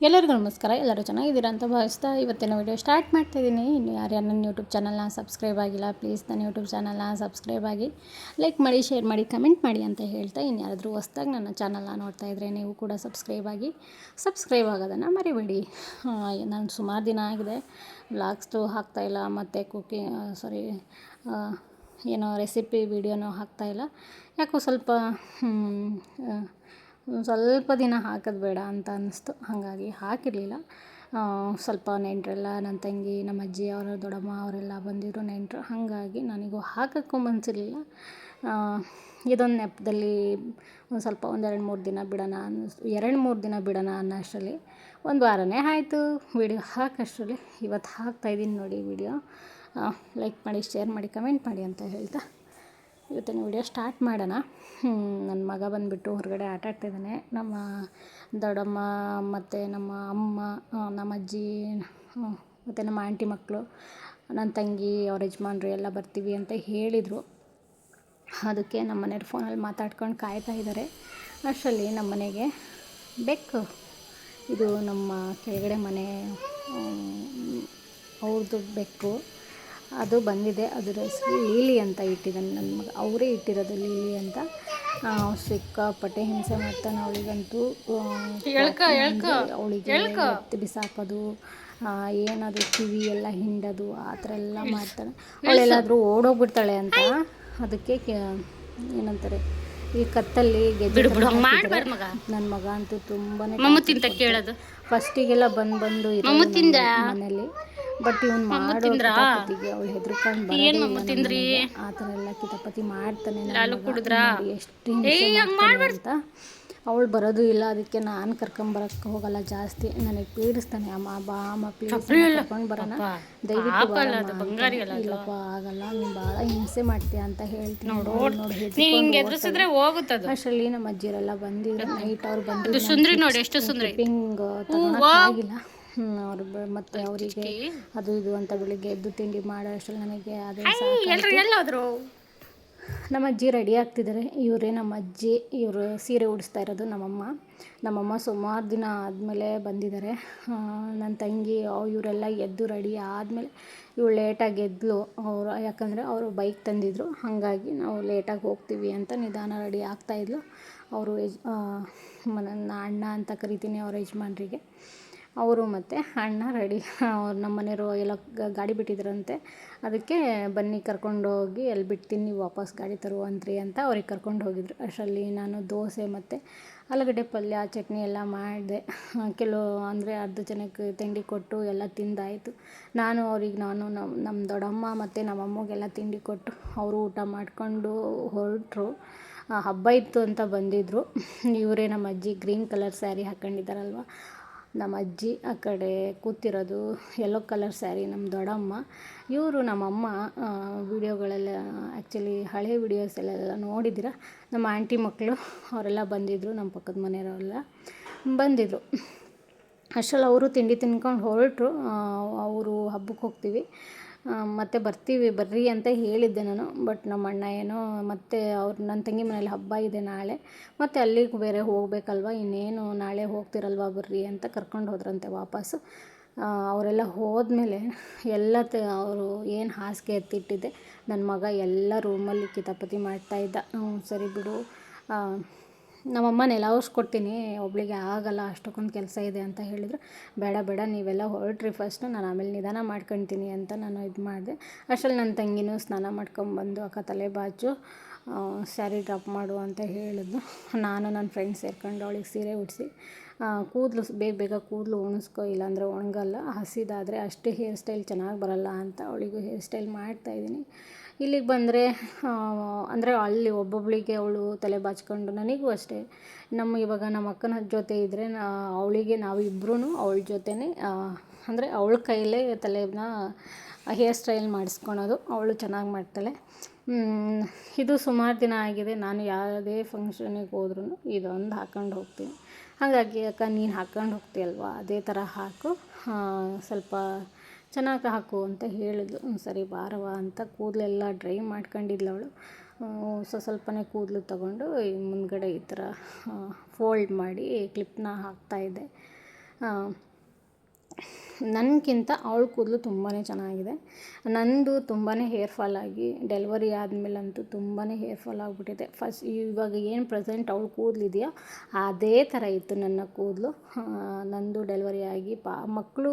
ಎಲ್ಲರಿಗೂ ನಮಸ್ಕಾರ, ಎಲ್ಲರೂ ಚೆನ್ನಾಗಿದ್ದೀರಾ ಅಂತ ಭಾವಿಸ್ತಾ ಇವತ್ತಿನ ವಿಡಿಯೋ ಸ್ಟಾರ್ಟ್ ಮಾಡ್ತಾಯಿದ್ದೀನಿ ಇನ್ನು ಯಾರ್ಯಾರು ನನ್ನ ಯೂಟ್ಯೂಬ್ ಚಾನಲ್ನ ಸಬ್ಸ್ಕ್ರೈಬ್ ಆಗಿಲ್ಲ ಪ್ಲೀಸ್ ನನ್ನ ಯೂಟ್ಯೂಬ್ ಚಾನಲ್ನ ಸಬ್ಸ್ಕ್ರೈಬ್ ಆಗಿ ಲೈಕ್ ಮಾಡಿ ಶೇರ್ ಮಾಡಿ ಕಮೆಂಟ್ ಮಾಡಿ ಅಂತ ಹೇಳ್ತಾ ಇನ್ನು ಯಾರಾದರೂ ಹೊಸ್ದಾಗಿ ನನ್ನ ಚಾನಲ್ನ ನೋಡ್ತಾ ಇದ್ದರೆ ನೀವು ಕೂಡ ಸಬ್ಸ್ಕ್ರೈಬ್ ಆಗಿ ಸಬ್ಸ್ಕ್ರೈಬ್ ಆಗೋದನ್ನು ಮರಿಬೇಡಿ. ನಾನು ಸುಮಾರು ದಿನ ಆಗಿದೆ ವ್ಲಾಗ್ಸ್ದು ಹಾಕ್ತಾಯಿಲ್ಲ ಮತ್ತು ಕುಕಿಂಗ್ ಸಾರಿ ಏನೋ ರೆಸಿಪಿ ವೀಡಿಯೋನೂ ಹಾಕ್ತಾಯಿಲ್ಲ ಯಾಕೋ ಸ್ವಲ್ಪ ಸ್ವಲ್ಪ ದಿನ ಹಾಕೋದು ಬೇಡ ಅಂತ ಅನ್ನಿಸ್ತು. ಹಾಗಾಗಿ ಹಾಕಿರಲಿಲ್ಲ. ಸ್ವಲ್ಪ ನೆಂಟರೆಲ್ಲ ನನ್ನ ತಂಗಿ, ನಮ್ಮ ಅಜ್ಜಿ ಅವರ, ದೊಡ್ಡಮ್ಮ ಅವರೆಲ್ಲ ಬಂದಿದ್ರು ನೆಂಟರು. ಹಾಗಾಗಿ ನನಗೂ ಹಾಕಕ್ಕೂ ಮನಸ್ಸಿರಲಿಲ್ಲ ಇದೊಂದು ನೆಪದಲ್ಲಿ ಒಂದು ಸ್ವಲ್ಪ ಒಂದೆರಡು ಮೂರು ದಿನ ಬಿಡೋಣ ಅನ್ನಿಸ್ತು. ಎರಡು ಮೂರು ದಿನ ಬಿಡೋಣ ಅನ್ನೋಷ್ಟರಲ್ಲಿ ಒಂದು ವಾರನೇ ಆಯಿತು ವಿಡಿಯೋ ಹಾಕೋಷ್ಟರಲ್ಲಿ. ಇವತ್ತು ಹಾಕ್ತಾಯಿದ್ದೀನಿ ನೋಡಿ ವಿಡಿಯೋ. ಲೈಕ್ ಮಾಡಿ, ಶೇರ್ ಮಾಡಿ, ಕಮೆಂಟ್ ಮಾಡಿ ಅಂತ ಹೇಳ್ತಾ ಇವತ್ತಿನ ವಿಡಿಯೋ ಸ್ಟಾರ್ಟ್ ಮಾಡೋಣ. ನನ್ನ ಮಗ ಬಂದುಬಿಟ್ಟು ಹೊರಗಡೆ ಆಟ ಆಡ್ತಿದ್ದಾನೆ ನಮ್ಮ ದೊಡ್ಡಮ್ಮ ಮತ್ತು ನಮ್ಮ ಅಮ್ಮ ನಮ್ಮ ಅಜ್ಜಿ ಮತ್ತು ನಮ್ಮ ಆಂಟಿ ಮಕ್ಕಳು ನನ್ನ ತಂಗಿ, ಅವ್ರ ಯಜಮಾನ್ರು ಎಲ್ಲ ಬರ್ತೀವಿ ಅಂತ ಹೇಳಿದರು. ಅದಕ್ಕೆ ನಮ್ಮ ಮನೆಯವ್ರು ಫೋನಲ್ಲಿ ಮಾತಾಡ್ಕೊಂಡು ಕಾಯ್ತಾ ಇದ್ದಾರೆ ಅಷ್ಟರಲ್ಲಿ ನಮ್ಮ ಮನೆಗೆ ಬೆಕ್ಕು. ಇದು ನಮ್ಮ ಕೆಳಗಡೆ ಮನೆ ಅವ್ರದ್ದು ಬೆಕ್ಕು. ಅದು ಬಂದಿದೆ. ಅದರ ಹೆಸರು ಲೀಲಿ ಅಂತ ಇಟ್ಟಿದ್ದಾನೆ ನನ್ನ ಮಗ. ಅವರೇ ಇಟ್ಟಿರೋದು ಲೀಲಿ ಅಂತ. ಸಿಕ್ಕಾಪಟ್ಟೆ ಹಿಂಸೆ ಮಾಡ್ತಾನೆ ಅವಳಿಗಂತೂ. ಅವಳಿಗೆ ಎತ್ತಿ ಬಿಸಾಕೋದು ಏನಾದರೂ ಕಿವಿ ಎಲ್ಲ ಹಿಂಡೋದು ಆ ಥರ ಎಲ್ಲ ಮಾಡ್ತಾನೆ. ಅವಳೆಲ್ಲಾದರೂ ಓಡೋಗ್ಬಿಡ್ತಾಳೆ ಅಂತ. ಅದಕ್ಕೆ ಏನಂತಾರೆ ಈ ಕತ್ತಲ್ಲಿ ಗೆದ್ದು ನನ್ನ ಮಗ ಅಂತೂ ತುಂಬಾ ಕೇಳೋದು. ಫಸ್ಟಿಗೆಲ್ಲ ಬಂದು ಬಂದು ಮನೇಲಿ ಬಟ್ ಇವ್ನು ಮಾಡೋ ಕಿತಾಪತಿಗೆ ಅವಳು ಹೆದರ್ಕೊಂಡು ಆ ಥರ ಎಲ್ಲ ಕಿತಾಪತಿ ಮಾಡ್ತಾನೆ ಎಷ್ಟು ಅಂತ. ಅವಳು ಬರೋದು ಇಲ್ಲ ಅದಕ್ಕೆ ನಾನು ಕರ್ಕೊಂಬರಕ್ ಹೋಗಲ್ಲ ಜಾಸ್ತಿ. ನನಗೆ ಪೀಡಿಸ್ತಾನೆ. ಅಮ್ಮ ಬಾ ಅಮ್ಮ ಕರ್ಕೊಂಡು ಬರೋಣ. ದಯವಿಟ್ಟು ಇಲ್ಲಪ್ಪ ಆಗಲ್ಲ. ನೀನು ಭಾಳ ಹಿಂಸೆ ಮಾಡ್ತೀಯ ಅಂತ ಹೇಳ್ತೀನಿ. ನೋಡಿ ಅಷ್ಟರಲ್ಲಿ ನಮ್ಮ ಅಜ್ಜಿಯರೆಲ್ಲ ಬಂದಿದ್ರು. ನೈಟ್ ಅವ್ರು ಬಂದಿದ್ರು. ಪಿಂಗ್ ಆಗಿಲ್ಲ. ಅವ್ರು ಮತ್ತು ಅವರಿಗೆ ಅದು ಇದು ಅಂತ ಬೆಳಿಗ್ಗೆ ಎದ್ದು ತಿಂಡಿ ಮಾಡೋ ಅಷ್ಟರಲ್ಲಿ ನನಗೆ ಅದೇ ನಮ್ಮ ಅಜ್ಜಿ ರೆಡಿ ಆಗ್ತಿದ್ದಾರೆ. ಇವರೇ ನಮ್ಮ ಅಜ್ಜಿ ಇವರು ಸೀರೆ ಉಡಿಸ್ತಾ ಇರೋದು ನಮ್ಮಮ್ಮ. ನಮ್ಮಮ್ಮ ಸುಮಾರು ದಿನ ಆದಮೇಲೆ ಬಂದಿದ್ದಾರೆ. ನನ್ನ ತಂಗಿ ಇವರೆಲ್ಲ ಎದ್ದು ರೆಡಿ ಆದಮೇಲೆ ಇವಳು ಲೇಟಾಗಿ ಎದ್ಲು. ಅವರು ಯಾಕಂದರೆ ಅವರು ಬೈಕ್ ತಂದಿದ್ರು. ಹಾಗಾಗಿ ನಾವು ಲೇಟಾಗಿ ಹೋಗ್ತೀವಿ ಅಂತ ನಿಧಾನ ರೆಡಿ ಆಗ್ತಾಯಿದ್ಲು ಅವರು ಯಜ್ ನನ್ನ ಅಣ್ಣ ಅಂತ ಕರಿತೀನಿ ಅವ್ರ ಯಜಮಾನ್ರಿಗೆ. ಅವರು ಮತ್ತು ಅಣ್ಣ ರೆಡಿ. ಅವ್ರು ನಮ್ಮ ಮನೆಯವರು ಎಲ್ಲ ಗಾಡಿ ಬಿಟ್ಟಿದ್ರಂತೆ. ಅದಕ್ಕೆ ಬನ್ನಿ ಕರ್ಕೊಂಡು ಹೋಗಿ ಎಲ್ಲಿ ಬಿಡ್ತೀನಿ ನೀವು ವಾಪಸ್ ಗಾಡಿ ತರುವಂತ್ರಿ ಅಂತ ಅವ್ರಿಗೆ ಕರ್ಕೊಂಡು ಹೋಗಿದ್ರು. ಅಷ್ಟರಲ್ಲಿ ನಾನು ದೋಸೆ ಮತ್ತು ಆಲೂಗಡ್ಡೆ ಪಲ್ಯ, ಚಟ್ನಿ ಎಲ್ಲ ಮಾಡಿದೆ. ಕೆಲವು ಅಂದರೆ ಅರ್ಧ ಜನಕ್ಕೆ ತಿಂಡಿ ಕೊಟ್ಟು ಎಲ್ಲ ತಿಂದಾಯಿತು. ನಾನು ಅವ್ರಿಗೆ ನಾನು ನಮ್ಮ ನಮ್ಮ ದೊಡ್ಡಮ್ಮ ಮತ್ತು ನಮ್ಮ ಅಮ್ಮಗೆಲ್ಲ ತಿಂಡಿ ಕೊಟ್ಟು ಅವರು ಊಟ ಮಾಡಿಕೊಂಡು ಹೊರಟರು. ಹಬ್ಬ ಇತ್ತು ಅಂತ ಬಂದಿದ್ದರು ಇವರೇ ನಮ್ಮ ಅಜ್ಜಿ, ಗ್ರೀನ್ ಕಲರ್ ಸ್ಯಾರಿ ಹಾಕ್ಕೊಂಡಿದ್ದಾರಲ್ವ ನಮ್ಮ ಅಜ್ಜಿ ಆ ಕಡೆ ಕೂತಿರೋದು ಯೆಲ್ಲೋ ಕಲರ್ ಸ್ಯಾರಿ ನಮ್ಮ ದೊಡ್ಡಮ್ಮ. ಇವರು ನಮ್ಮಮ್ಮ ವೀಡಿಯೋಗಳೆಲ್ಲ ಆ್ಯಕ್ಚುಲಿ ಹಳೆ ವಿಡಿಯೋಸ್ ಎಲ್ಲ ನೋಡಿದ್ದೀರ? ನಮ್ಮ ಆಂಟಿ ಮಕ್ಕಳು ಅವರೆಲ್ಲ ಬಂದಿದ್ದರು ನಮ್ಮ ಪಕ್ಕದ ಮನೆಯವರೆಲ್ಲ ಬಂದಿದ್ದರು ಅಷ್ಟರಲ್ಲಿ ಅವರು ತಿಂಡಿ ತಿನ್ಕೊಂಡು ಹೊರಟರು. ಅವರು ಹಬ್ಬಕ್ಕೆ ಹೋಗ್ತೀವಿ. ಮತ್ತೆ ಬರ್ತೀವಿ, ಬರ್ರಿ ಅಂತ ಹೇಳಿದ್ದೆ ನಾನು. ಬಟ್ ನಮ್ಮ ಅಣ್ಣ ಏನೋ ಮತ್ತೆ ಅವ್ರು ನನ್ನ ತಂಗಿ ಮನೇಲಿ ಹಬ್ಬ ಇದೆ ನಾಳೆ. ಮತ್ತು ಅಲ್ಲಿಗೆ ಬೇರೆ ಹೋಗಬೇಕಲ್ವ? ಇನ್ನೇನು ನಾಳೆ ಹೋಗ್ತಿರಲ್ವ ಬರ್ರಿ ಅಂತ ಕರ್ಕೊಂಡು ಹೋದ್ರಂತೆ ವಾಪಸ್ಸು. ಅವರೆಲ್ಲ ಹೋದ್ಮೇಲೆ ಎಲ್ಲ ತ, ಅವರು ಏನು ಹಾಸಿಗೆ ಎತ್ತಿಟ್ಟಿದ್ದೆ. ನನ್ನ ಮಗ ಎಲ್ಲ ರೂಮಲ್ಲಿ ಕಿತಾಪತಿ ಮಾಡ್ತಾಯಿದ್ದ ಸರಿ ಬಿಡು. ನಮ್ಮಮ್ಮ ನೆಲ ಕೊಡ್ತೀನಿ ಒಬ್ಬಳಿಗೆ ಆಗಲ್ಲ, ಅಷ್ಟಕ್ಕೊಂದು ಕೆಲಸ ಇದೆ ಅಂತ ಹೇಳಿದ್ರು. ಬೇಡ ಬೇಡ, ನೀವೆಲ್ಲ ಹೊರಟ್ರಿ ಫಸ್ಟು ನಾನು ಆಮೇಲೆ ನಿಧಾನ ಮಾಡ್ಕೊಳ್ತೀನಿ ಅಂತ ನಾನು ಇದು ಮಾಡಿದೆ. ಅಷ್ಟರಲ್ಲಿ ನನ್ನ ತಂಗಿನೂ ಸ್ನಾನ ಮಾಡ್ಕೊಂಬಂದು ಅಕ್ಕ ತಲೆ ಬಾಚು ಸ್ಯಾರಿ ಡ್ರಾಪ್ ಮಾಡು ಅಂತ ಹೇಳಿದ್ನು ನಾನು ನನ್ನ ಫ್ರೆಂಡ್ಸ್ ಸೇರ್ಕೊಂಡು ಅವಳಿಗೆ ಸೀರೆ ಉಡಿಸಿ ಕೂದಲು ಬೇಗ ಬೇಗ ಕೂದಲು ಒಣಗಿಸ್ಕೊ ಇಲ್ಲಾಂದರೆ ಒಣಗಲ್ಲ, ಹಸಿದಾದರೆ ಅಷ್ಟು ಹೇರ್ ಸ್ಟೈಲ್ ಚೆನ್ನಾಗಿ ಬರಲ್ಲ ಅಂತ ಅವಳಿಗೂ ಹೇರ್ ಸ್ಟೈಲ್ ಮಾಡ್ತಾಯಿದ್ದೀನಿ ಇಲ್ಲಿಗೆ ಬಂದರೆ ಅಂದರೆ ಅಲ್ಲಿ ಒಬ್ಬೊಬ್ಬಳಿಗೆ ಅವಳು ತಲೆ ಬಾಚ್ಕೊಂಡು ನನಗೂ ಅಷ್ಟೇ. ನಮ್ಮ ಇವಾಗ ನಮ್ಮ ಅಕ್ಕನ ಜೊತೆ ಇದ್ದರೆ ನಾ ಅವಳಿಗೆ ಇಬ್ಬರೂ ಅವಳ ಜೊತೆನೇ ಅಂದರೆ ಅವಳ ಕೈಯಲ್ಲೇ ತಲೆನ ಹೇರ್ ಸ್ಟೈಲ್ ಮಾಡಿಸ್ಕೊಳೋದು. ಅವಳು ಚೆನ್ನಾಗಿ ಮಾಡ್ತಾಳೆ. ಇದು ಸುಮಾರು ದಿನ ಆಗಿದೆ. ನಾನು ಯಾವುದೇ ಫಂಕ್ಷನಿಗೆ ಹೋದ್ರೂ ಇದೊಂದು ಹಾಕ್ಕೊಂಡು ಹೋಗ್ತೀನಿ. ಹಾಗಾಗಿ ಅಕ್ಕ ನೀನು ಹಾಕ್ಕೊಂಡು ಹೋಗ್ತೀಯಲ್ವ? ಅದೇ ಥರ ಹಾಕು. ಸ್ವಲ್ಪ ಚೆನ್ನಾಗಿ ಹಾಕು ಅಂತ ಹೇಳಿದ್ಲು. ಸರಿ ಬಾರವ ಅಂತ ಕೂದಲೆಲ್ಲ ಡ್ರೈ ಮಾಡ್ಕೊಂಡಿದ್ಲು ಅವಳು. ಸೊ, ಸ್ವಲ್ಪನೇ ಕೂದಲು ತಗೊಂಡು ಮುಂದುಗಡೆ ಈ ಥರ ಫೋಲ್ಡ್ ಮಾಡಿ ಕ್ಲಿಪ್ನ ಹಾಕ್ತಾಯಿದ್ದೆ ನನಗಿಂತ ಅವಳ ಕೂದಲು ತುಂಬಾ ಚೆನ್ನಾಗಿದೆ. ನಂದು ತುಂಬಾ ಹೇರ್ ಫಾಲ್ ಆಗಿ ಡೆಲಿವರಿ ಆದಮೇಲಂತೂ ತುಂಬಾ ಹೇರ್ ಫಾಲ್ ಆಗಿಬಿಟ್ಟಿದೆ. ಫಸ್ಟ್ ಇವಾಗ ಏನು ಪ್ರೆಸೆಂಟ್ ಅವಳು ಕೂದಲಿದೆಯೋ ಅದೇ ಥರ ಇತ್ತು ನನ್ನ ಕೂದಲು. ನಂದು ಡೆಲಿವರಿ ಆಗಿ ಪಾ, ಮಕ್ಕಳು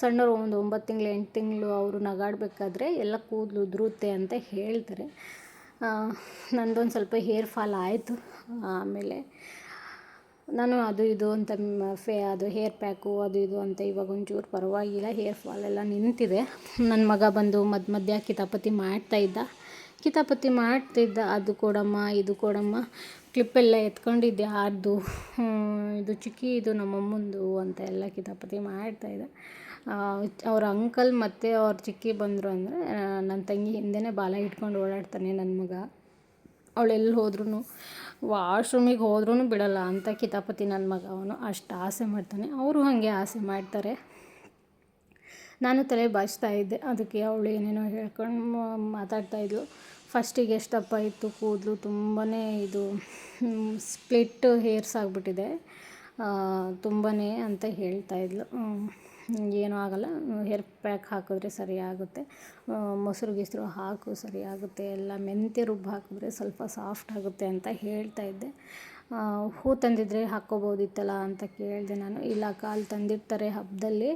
ಸಣ್ಣವರು ಒಂದು ಒಂಬತ್ತು ತಿಂಗಳು, ಎಂಟು ತಿಂಗಳು ಅವರು ನಗಾಡಬೇಕಾದ್ರೆ ಎಲ್ಲ ಕೂದಲು ಉದುರುತ್ತೆ ಅಂತ ಹೇಳ್ತಾರೆ. ನಂದೊಂದು ಸ್ವಲ್ಪ ಹೇರ್ ಫಾಲ್ ಆಯಿತು. ಆಮೇಲೆ ನಾನು ಅದು ಇದು ಅಂತ ಫೇ, ಅದು ಹೇರ್ ಪ್ಯಾಕು, ಅದು ಇದು ಅಂತ ಇವಾಗ ಒಂಚೂರು ಪರವಾಗಿಲ್ಲ, ಹೇರ್ ಫಾಲ್ ಎಲ್ಲ ನಿಂತಿದೆ. ನನ್ನ ಮಗ ಬಂದು ಮಧ್ಯ ಮಧ್ಯ ಕಿತಾಪತಿ ಮಾಡ್ತಾಯಿದ್ದ ಕಿತಾಪತಿ ಮಾಡ್ತಿದ್ದ ಅದು ಕೊಡಮ್ಮ, ಇದು ಕೊಡಮ್ಮ. ಕ್ಲಿಪ್ಪೆಲ್ಲ ಎತ್ಕೊಂಡಿದ್ದೆ, ಆರ್ದು. ಇದು ಚಿಕ್ಕಿ, ಇದು ನಮ್ಮಮ್ಮಂದು ಅಂತ ಎಲ್ಲ ಕಿತಾಪತಿ ಮಾಡ್ತಾಯಿದ್ದೆ ಅವ್ರ ಅಂಕಲ್ ಮತ್ತು ಅವ್ರ ಚಿಕ್ಕಿ ಬಂದರು ಅಂದರೆ ನನ್ನ ತಂಗಿ ಹಿಂದೆನೇ ಬಾಲ ಇಟ್ಕೊಂಡು ಓಡಾಡ್ತಾನೆ ನನ್ನ ಮಗ. ಅವಳೆಲ್ಲಿ ಹೋದ್ರೂ ವಾಶ್ರೂಮಿಗೆ ಹೋದ್ರೂ ಬಿಡಲ್ಲ ಅಂತ ಕಿತಾಪತಿ ನನ್ನ ಮಗ ಅವನು. ಅಷ್ಟು ಆಸೆ ಮಾಡ್ತಾನೆ. ಅವರು ಹಾಗೆ ಆಸೆ ಮಾಡ್ತಾರೆ. ನಾನು ತಲೆ ಬಾಚ್ತಾ ಇದ್ದೆ. ಅದಕ್ಕೆ ಅವಳು ಏನೇನೋ ಹೇಳ್ಕೊಂಡು ಮಾತಾಡ್ತಾಯಿದ್ಲು ಫಸ್ಟಿಗೆ ಎಷ್ಟಪ್ಪ ಇತ್ತು ಕೂದಲು ತುಂಬಾ ಇದು ಸ್ಪ್ಲಿಟ್ ಹೇರ್ಸ್ ಆಗಿಬಿಟ್ಟಿದೆ. ತುಂಬಾ ಅಂತ ಹೇಳ್ತಾಯಿದ್ಲು ಏನೂ ಆಗಲ್ಲ. ಹೇರ್ ಪ್ಯಾಕ್ ಹಾಕಿದ್ರೆ ಸರಿಯಾಗುತ್ತೆ ಮೊಸರು, ಗಿಸ್ರು ಹಾಕು ಸರಿಯಾಗುತ್ತೆ ಎಲ್ಲ ಮೆಂತ್ಯ ರುಬ್ಬಿ ಹಾಕಿದ್ರೆ ಸ್ವಲ್ಪ ಸಾಫ್ಟ್ ಆಗುತ್ತೆ ಅಂತ ಹೇಳ್ತಾ ಇದ್ದೆ. ಹೂ ತಂದಿದ್ರೆ ಹಾಕ್ಕೋಬೋದಿತ್ತಲ್ಲ ಅಂತ ಕೇಳಿದೆ ನಾನು. ಇಲ್ಲ, ಕಾಲು ತಂದಿರ್ತಾರೆ ಹಬ್ಬದಲ್ಲಿ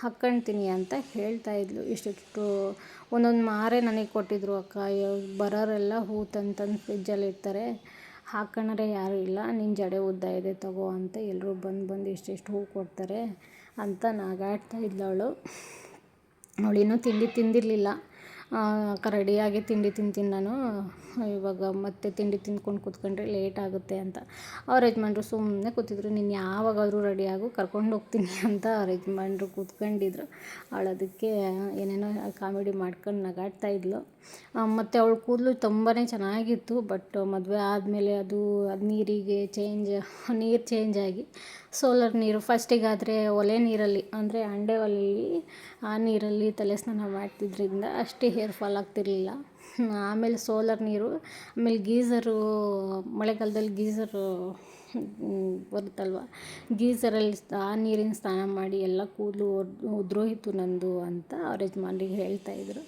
ಹಾಕ್ಕೊಳ್ತೀನಿ ಅಂತ ಹೇಳ್ತಾ ಇದ್ಲು. ಇಷ್ಟಿಷ್ಟು ಒಂದೊಂದು ಮಾರೆ ನನಗೆ ಕೊಟ್ಟಿದ್ರು ಅಕ್ಕ. ಬರೋರೆಲ್ಲ ಹೂ ತಂದು ತಂದು ಫ್ರಿಜ್ಜಲ್ಲಿ ಇಡ್ತಾರೆ. ಹಾಕ್ಕೊಂಡ್ರೆ ಯಾರು ಇಲ್ಲ. ನಿನ್ನ ಜಡೆ ಉದ್ದ ಇದೆ ತಗೋ ಅಂತ ಎಲ್ಲರೂ ಬಂದು ಬಂದು ಇಷ್ಟಿಷ್ಟು ಹೂ ಕೊಡ್ತಾರೆ ಅಂತ ನಗಾಡ್ತಾ ಇದ್ಳು ಅವಳು ಅವಳಿನ್ನೂ ತಿಂಡಿ ತಿಂದಿರಲಿಲ್ಲ. ರೆಡಿಯಾಗಿ ತಿಂಡಿ ತಿಂತೀನಿ ನಾನು. ಇವಾಗ ಮತ್ತೆ ತಿಂಡಿ ತಿಂದ್ಕೊಂಡು ಕೂತ್ಕೊಂಡ್ರೆ ಲೇಟ್ ಆಗುತ್ತೆ ಅಂತ. ಅವ್ರ ಯಜಮಾನ್ರು ಸುಮ್ಮನೆ ಕೂತಿದ್ರು. ನೀನು ಯಾವಾಗಾದರೂ ರೆಡಿಯಾಗು ಕರ್ಕೊಂಡು ಹೋಗ್ತೀನಿ ಅಂತ ಅವ್ರ ಯಜಮಾನ್ರು ಕೂತ್ಕೊಂಡಿದ್ರು. ಅವಳು ಅದಕ್ಕೆ ಏನೇನೋ ಕಾಮಿಡಿ ಮಾಡ್ಕೊಂಡು ನಗಾಡ್ತಾ ಇದ್ಲು. ಮತ್ತು ಅವಳು ಕೂದಲು ತುಂಬಾ ಚೆನ್ನಾಗಿತ್ತು ಬಟ್ ಮದುವೆ ಆದಮೇಲೆ ಅದು ಅದು ನೀರಿಗೆ ಚೇಂಜ್ ನೀರು ಚೇಂಜ್ ಆಗಿ ಸೋಲರ್ ನೀರು ಫಸ್ಟಿಗಾದರೆ ಒಲೆ ನೀರಲ್ಲಿ, ಅಂದರೆ ಹಂಡೆ ಒಲೆಯಲ್ಲಿ ಆ ನೀರಲ್ಲಿ ತಲೆ ಸ್ನಾನ ಮಾಡ್ತಿದ್ದರಿಂದ ಅಷ್ಟೇ ಹೇರ್ ಫಾಲ್ ಆಗ್ತಿರಲಿಲ್ಲ. ಆಮೇಲೆ ಸೋಲರ್ ನೀರು, ಆಮೇಲೆ ಗೀಝರು ಮಳೆಗಾಲದಲ್ಲಿ ಗೀಝರು ಬರುತ್ತಲ್ವ ಗೀಝರಲ್ಲಿ ಆ ನೀರಿನ ಸ್ನಾನ ಮಾಡಿ ಎಲ್ಲ ಕೂದಲು ಉದ್ರೋಹಿತು ನಂದು ಅಂತ ಅವ್ರ ಯಜಮಾನ್ರಿಗೆ ಹೇಳ್ತಾಯಿದ್ರು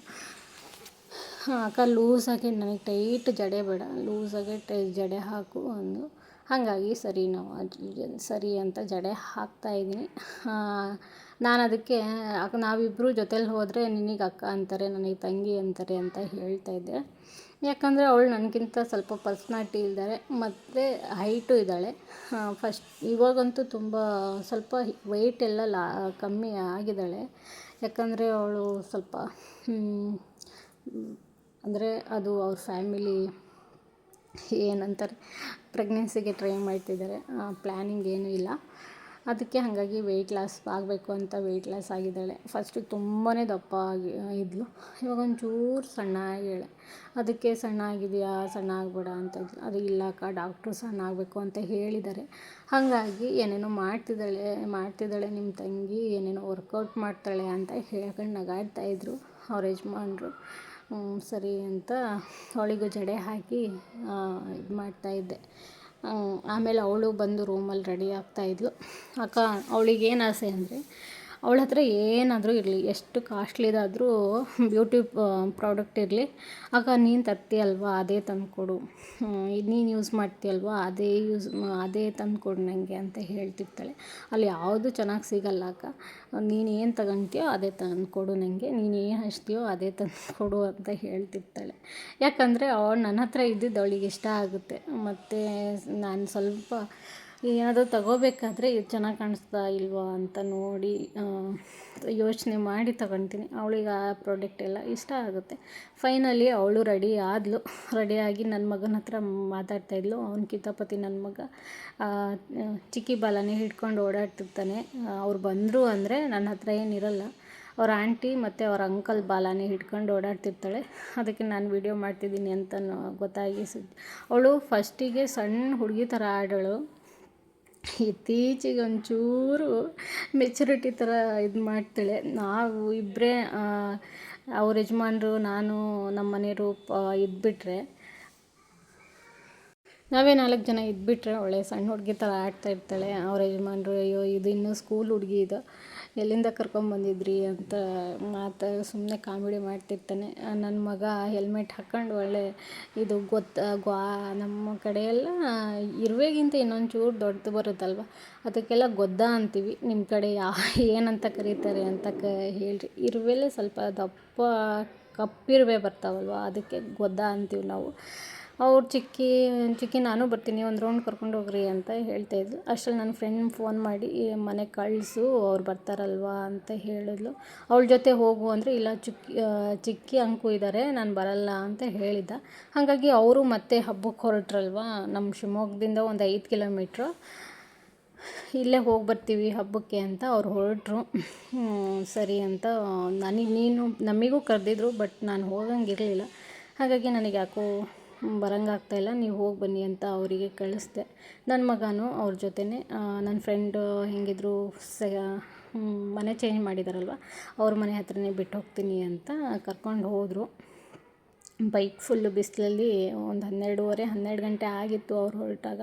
ಅಕ್ಕ ಲೂಸಾಗಿ ನನಗೆ ಟೈಟ್ ಜಡೆ ಬೇಡ. ಲೂಸಾಗಿ ಟೈ ಜಡೆ ಹಾಕು ಅಂದು. ಹಾಗಾಗಿ ಸರಿ ನಾವು ಸರಿ ಅಂತ ಜಡೆ ಹಾಕ್ತಾಯಿದ್ದೀನಿ ನಾನು ಅದಕ್ಕೆ ನಾವಿಬ್ಬರು ಜೊತೇಲಿ ಹೋದರೆ ನಿನಗೆ ಅಕ್ಕ ಅಂತಾರೆ, ನನಗೆ ತಂಗಿ ಅಂತಾರೆ ಅಂತ ಹೇಳ್ತಾ ಇದ್ದೆ. ಯಾಕಂದರೆ ಅವಳು ನನಗಿಂತ ಸ್ವಲ್ಪ ಪರ್ಸ್ನಾಲಿಟಿ ಇದ್ದಾರೆ ಮತ್ತು ಹೈಟು ಇದ್ದಾಳೆ. ಫಸ್ಟ್ ಇವಾಗಂತೂ ತುಂಬ ಸ್ವಲ್ಪ ವೆಯ್ಟ್ ಎಲ್ಲ ಲಾ, ಕಮ್ಮಿ ಆಗಿದ್ದಾಳೆ. ಯಾಕಂದರೆ ಅವಳು ಸ್ವಲ್ಪ ಅಂದರೆ ಅದು ಅವ್ರ ಫ್ಯಾಮಿಲಿ ಏನಂತಾರೆ, ಪ್ರೆಗ್ನೆನ್ಸಿಗೆ ಟ್ರೈ ಮಾಡ್ತಿದ್ದಾರೆ. ಪ್ಲ್ಯಾನಿಂಗ್ ಏನೂ ಇಲ್ಲ. ಅದಕ್ಕೆ ಹಾಗಾಗಿ ವೆಯ್ಟ್ ಲಾಸ್ ಆಗಬೇಕು ಅಂತ ವೆಯ್ಟ್ ಲಾಸ್ ಆಗಿದ್ದಾಳೆ. ಫಸ್ಟು ತುಂಬಾ ದಪ್ಪ ಆಗಿ ಇದ್ಲು. ಇವಾಗ ಒಂಚೂರು ಸಣ್ಣ ಆಗಿಳೆ ಅದಕ್ಕೆ ಸಣ್ಣ ಆಗಿದೆಯಾ? ಸಣ್ಣ ಆಗಬೇಡ ಅಂತ ಅದು ಇಲ್ಲ ಅಕ್ಕ ಡಾಕ್ಟ್ರು ಸಣ್ಣ ಆಗಬೇಕು ಅಂತ ಹೇಳಿದ್ದಾರೆ. ಹಾಗಾಗಿ ಏನೇನೋ ಮಾಡ್ತಿದ್ದಾಳೆ ಮಾಡ್ತಿದ್ದಾಳೆ ನಿಮ್ಮ ತಂಗಿ, ಏನೇನೋ ವರ್ಕೌಟ್ ಮಾಡ್ತಾಳೆ ಅಂತ ಹೇಳ್ಕೊಂಡು ನಗಾಡ್ತಾಯಿದ್ರು ಅವ್ರ ಯಜಮಾನ್ರು. ಸರಿ ಅಂತ ಅವಳಿಗೂ ಜಡೆ ಹಾಕಿ ಇದು ಮಾಡ್ತಾಯಿದ್ದೆ ಆಮೇಲೆ ಅವಳು ಬಂದು ರೂಮಲ್ಲಿ ರೆಡಿ ಆಗ್ತಾಯಿದ್ಲು ಅಕ್ಕ, ಅವಳಿಗೇನು ಆಸೆ ಅಂದರೆ ಅವಳ ಹತ್ರ ಏನಾದರೂ ಇರಲಿ, ಎಷ್ಟು ಕಾಸ್ಟ್ಲಿದಾದರೂ ಬ್ಯೂಟಿ ಪ್ರಾಡಕ್ಟ್ ಇರಲಿ. ಆಗ ನೀನು ತರ್ತೀಯಲ್ವಾ ಅದೇ ತಂದುಕೊಡು. ನೀನು ಯೂಸ್ ಮಾಡ್ತೀಯಲ್ವಾ ಅದೇ ಯೂಸ್ ಅದೇ ತಂದುಕೊಡು ನನಗೆ ಅಂತ ಹೇಳ್ತಿರ್ತಾಳೆ. ಅಲ್ಲಿ ಯಾವುದು ಚೆನ್ನಾಗಿ ಸಿಗಲ್ಲ ಅಕ್ಕ. ನೀನು ಏನು ತಗೊಂತೀಯೋ ಅದೇ ತಂದುಕೊಡು ನನಗೆ ನೀನು ಏನು ಹಚ್ತೀಯೋ ಅದೇ ತಂದುಕೊಡು, ಅಂತ ಹೇಳ್ತಿರ್ತಾಳೆ. ಯಾಕಂದರೆ ಅವಳು ನನ್ನ ಹತ್ರ ಇದ್ದಿದ್ದು ಅವಳಿಗೆ ಇಷ್ಟ ಆಗುತ್ತೆ. ಮತ್ತು ನಾನು ಸ್ವಲ್ಪ ಏನಾದರೂ ತಗೋಬೇಕಾದ್ರೆ ಇದು ಚೆನ್ನಾಗಿ ಕಾಣಿಸ್ತಾ ಇಲ್ವಾ ಅಂತ ನೋಡಿ ಯೋಚನೆ ಮಾಡಿ ತಗೊತೀನಿ. ಅವಳಿಗೆ ಆ ಪ್ರಾಡಕ್ಟ್ ಎಲ್ಲ ಇಷ್ಟ ಆಗುತ್ತೆ. ಫೈನಲಿ ಅವಳು ರೆಡಿ ಆದಳು ರೆಡಿಯಾಗಿ ನನ್ನ ಮಗನ ಹತ್ರ ಮಾತಾಡ್ತಾಯಿದ್ಲು ಅವ್ನ ಕಿತಾಪತಿ ನನ್ನ ಮಗ. ಚಿಕ್ಕಿ ಬಾಲನೇ ಹಿಡ್ಕೊಂಡು ಓಡಾಡ್ತಿರ್ತಾನೆ. ಅವ್ರು ಬಂದರು ಅಂದರೆ ನನ್ನ ಹತ್ರ ಏನಿರಲ್ಲ ಅವ್ರ ಆಂಟಿ ಮತ್ತು ಅವ್ರ ಅಂಕಲ್ ಬಾಲಾನೇ ಹಿಡ್ಕೊಂಡು ಓಡಾಡ್ತಿರ್ತಾಳೆ. ಅದಕ್ಕೆ ನಾನು ವಿಡಿಯೋ ಮಾಡ್ತಿದ್ದೀನಿ ಅಂತ ಗೊತ್ತಾಗಿ ಅವಳು ಫಸ್ಟಿಗೆ ಸಣ್ಣ ಹುಡುಗಿ ಥರ ಆಡೋಳು. ಇತ್ತೀಚೆಗೆ ಒಂಚೂರು ಮೆಚುರಿಟಿ ಥರ ಇದು ಮಾಡ್ತಾಳೆ. ನಾವು ಇಬ್ಬರೇ ಅವ್ರ ಯಜಮಾನ್ರು, ನಾನು ನಮ್ಮ ಮನೆಯವರು ಇದ್ಬಿಟ್ರೆ, ನಾವೇ ನಾಲ್ಕು ಜನ ಇದ್ಬಿಟ್ರೆ, ಒಳ್ಳೆ ಸಣ್ಣ ಹುಡುಗಿ ಥರ ಆಡ್ತಾ ಇರ್ತಾಳೆ. ಅವ್ರ ಯಜಮಾನ್ರು, ಅಯ್ಯೋ, ಇದು ಇನ್ನೂ ಸ್ಕೂಲ್ ಹುಡುಗಿ ಇದು. ಎಲ್ಲಿಂದ ಕರ್ಕೊಂಬಂದಿದ್ರಿ ಅಂತ ಮಾತು ಸುಮ್ಮನೆ ಕಾಮಿಡಿ ಮಾಡ್ತಿರ್ತಾನೆ. ನನ್ನ ಮಗ ಹೆಲ್ಮೆಟ್ ಹಾಕ್ಕೊಂಡು ಒಳ್ಳೆ ಇದು ಗೊತ್ತ ಗ್ವಾ ನಮ್ಮ ಕಡೆಯೆಲ್ಲ ಇರುವೆಗಿಂತ ಇನ್ನೊಂದು ಚೂರು ದೊಡ್ಡದು ಬರುತ್ತಲ್ವ? ಅದಕ್ಕೆಲ್ಲ ಗೊದ್ದ ಅಂತೀವಿ. ನಿಮ್ಮ ಕಡೆ ಯಾ, ಏನಂತ ಕರೀತಾರೆ ಅಂತ ಕ, ಹೇಳ್ರಿ. ಇರುವೆಲೇ ಸ್ವಲ್ಪ ದಪ್ಪ, ಕಪ್ಪಿರುವೆ ಬರ್ತಾವಲ್ವ? ಅದಕ್ಕೆ ಗೊದ್ದ ಅಂತೀವಿ ನಾವು. ಅವ್ರು ಚಿಕ್ಕಿ ಚಿಕ್ಕಿ ನಾನು ಬರ್ತೀನಿ, ಒಂದು ರೌಂಡ್ ಕರ್ಕೊಂಡು ಹೋಗ್ರಿ ಅಂತ ಹೇಳ್ತಾಯಿದ್ಲು ಅಷ್ಟ್ರಲ್ಲಿ ನನ್ನ ಫ್ರೆಂಡ್ ಫೋನ್ ಮಾಡಿ ಮನೆಗೆ ಕಳಿಸು, ಅವ್ರು ಬರ್ತಾರಲ್ವಾ? ಅಂತ ಹೇಳಿದ್ಲು. ಅವಳ ಜೊತೆ ಹೋಗು ಅಂದರೆ, ಇಲ್ಲ, ಚಿಕ್ಕಿ ಚಿಕ್ಕಿ ಅಂಕು ಇದ್ದಾರೆ ನಾನು ಬರಲ್ಲ ಅಂತ ಹೇಳಿದ್ದ. ಹಾಗಾಗಿ ಅವರು ಮತ್ತೆ ಹಬ್ಬಕ್ಕೆ ಹೊರಟ್ರಲ್ವಾ? ನಮ್ಮ ಶಿವಮೊಗ್ಗದಿಂದ ಒಂದು ಐದು ಕಿಲೋಮೀಟ್ರು. ಇಲ್ಲೇ ಹೋಗಿ ಬರ್ತೀವಿ ಹಬ್ಬಕ್ಕೆ ಅಂತ ಅವ್ರು ಹೊರಟ್ರು. ಸರಿ ಅಂತ ನನಗೆ ನೀನು, ನಮಗೂ ಕರೆದಿದ್ರು, ಬಟ್ ನಾನು ಹೋಗಂಗಿರಲಿಲ್ಲ ಹಾಗಾಗಿ ನನಗೆ ಯಾಕೋ ಬರೋಂಗಾಗ್ತಾಯಿಲ್ಲ ನೀವು ಹೋಗಿ ಬನ್ನಿ ಅಂತ ಅವರಿಗೆ ಕಳಿಸ್ದೆ. ನನ್ನ ಮಗನೂ ಅವ್ರ ಜೊತೆನೇ ನನ್ನ ಫ್ರೆಂಡು ಹೆಂಗಿದ್ರು ಸ ಮನೆ ಚೇಂಜ್ ಮಾಡಿದಾರಲ್ವ, ಅವ್ರ ಮನೆ ಹತ್ರನೇ ಬಿಟ್ಟು ಹೋಗ್ತೀನಿ ಅಂತ ಕರ್ಕೊಂಡು ಹೋದರು. ಬೈಕ್ ಫುಲ್ಲು ಬಿಸಿಲಲ್ಲಿ ಒಂದು ಹನ್ನೆರಡುವರೆ, ಹನ್ನೆರಡು ಗಂಟೆ ಆಗಿತ್ತು ಅವ್ರು ಹೊರಟಾಗ.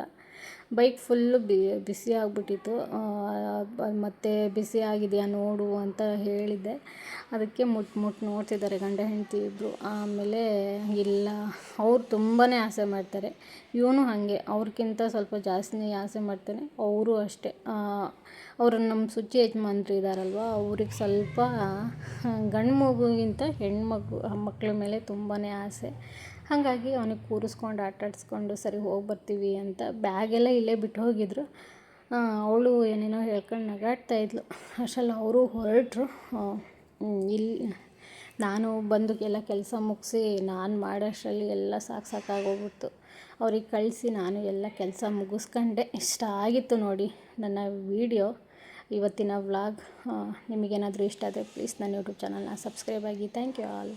ಬೈಕ್ ಫುಲ್ಲು ಬಿಸಿ ಆಗಿಬಿಟ್ಟಿತ್ತು. ಮತ್ತು ಬಿಸಿ ಆಗಿದೆಯಾ ನೋಡು ಅಂತ ಹೇಳಿದ್ದೆ. ಅದಕ್ಕೆ ಮುಟ್ಟು ಮುಟ್ಟು ನೋಡ್ತಿದ್ದಾರೆ ಗಂಡ ಹೆಂಡತಿ ಇಬ್ಬರು ಆಮೇಲೆ ಇಲ್ಲ ಅವ್ರು ತುಂಬಾ ಆಸೆ ಮಾಡ್ತಾರೆ. ಇವನು ಹಾಗೆ. ಅವ್ರಿಗಿಂತ ಸ್ವಲ್ಪ ಜಾಸ್ತಿನೇ ಆಸೆ ಮಾಡ್ತಾನೆ. ಅವರು ಅಷ್ಟೇ. ಅವರು ನಮ್ಮ ಸುಚ್ಚಿ ಯಜಮಾನ್ರು ಇದ್ದಾರಲ್ವ ಅವ್ರಿಗೆ ಸ್ವಲ್ಪ ಗಂಡು ಮಗುಗಿಂತ ಹೆಣ್ಣು ಮಕ್ಕಳ ಮೇಲೆ ತುಂಬಾ ಆಸೆ. ಹಾಗಾಗಿ ಅವನಿಗೆ ಕೂರಿಸ್ಕೊಂಡು ಆಟಾಡಿಸ್ಕೊಂಡು ಸರಿ ಹೋಗಿ ಬರ್ತೀವಿ ಅಂತ ಬ್ಯಾಗೆಲ್ಲ ಇಲ್ಲೇ ಬಿಟ್ಟು ಹೋಗಿದ್ರು. ಅವಳು ಏನೇನೋ ಹೇಳ್ಕೊಂಡು ನಗಾಡ್ತಾ ಇದ್ಲು. ಅಷ್ಟರಲ್ಲಿ ಅವರು ಹೊರಟರು. ಇಲ್ಲಿ ನಾನು ಬಂದು ಎಲ್ಲ ಕೆಲಸ ಮುಗಿಸಿ ನಾನು ಮಾಡೋಷ್ಟರಲ್ಲಿ ಎಲ್ಲ ಸಾಕು ಸಾಕಾಗೋಗ್ಬಿಡ್ತು ಅವ್ರಿಗೆ ಕಳಿಸಿ ನಾನು ಎಲ್ಲ ಕೆಲಸ ಮುಗಿಸ್ಕೊಂಡೆ. ಇಷ್ಟ ಆಗಿತ್ತು ನೋಡಿ ನನ್ನ ವೀಡಿಯೋ. ಇವತ್ತಿನ ವ್ಲಾಗ್ ನಿಮಗೇನಾದರೂ ಇಷ್ಟ ಆದರೆ ಪ್ಲೀಸ್ ನನ್ನ ಯೂಟ್ಯೂಬ್ ಚಾನಲ್ನ ಸಬ್ಸ್ಕ್ರೈಬ್ ಆಗಿ. Thank you all.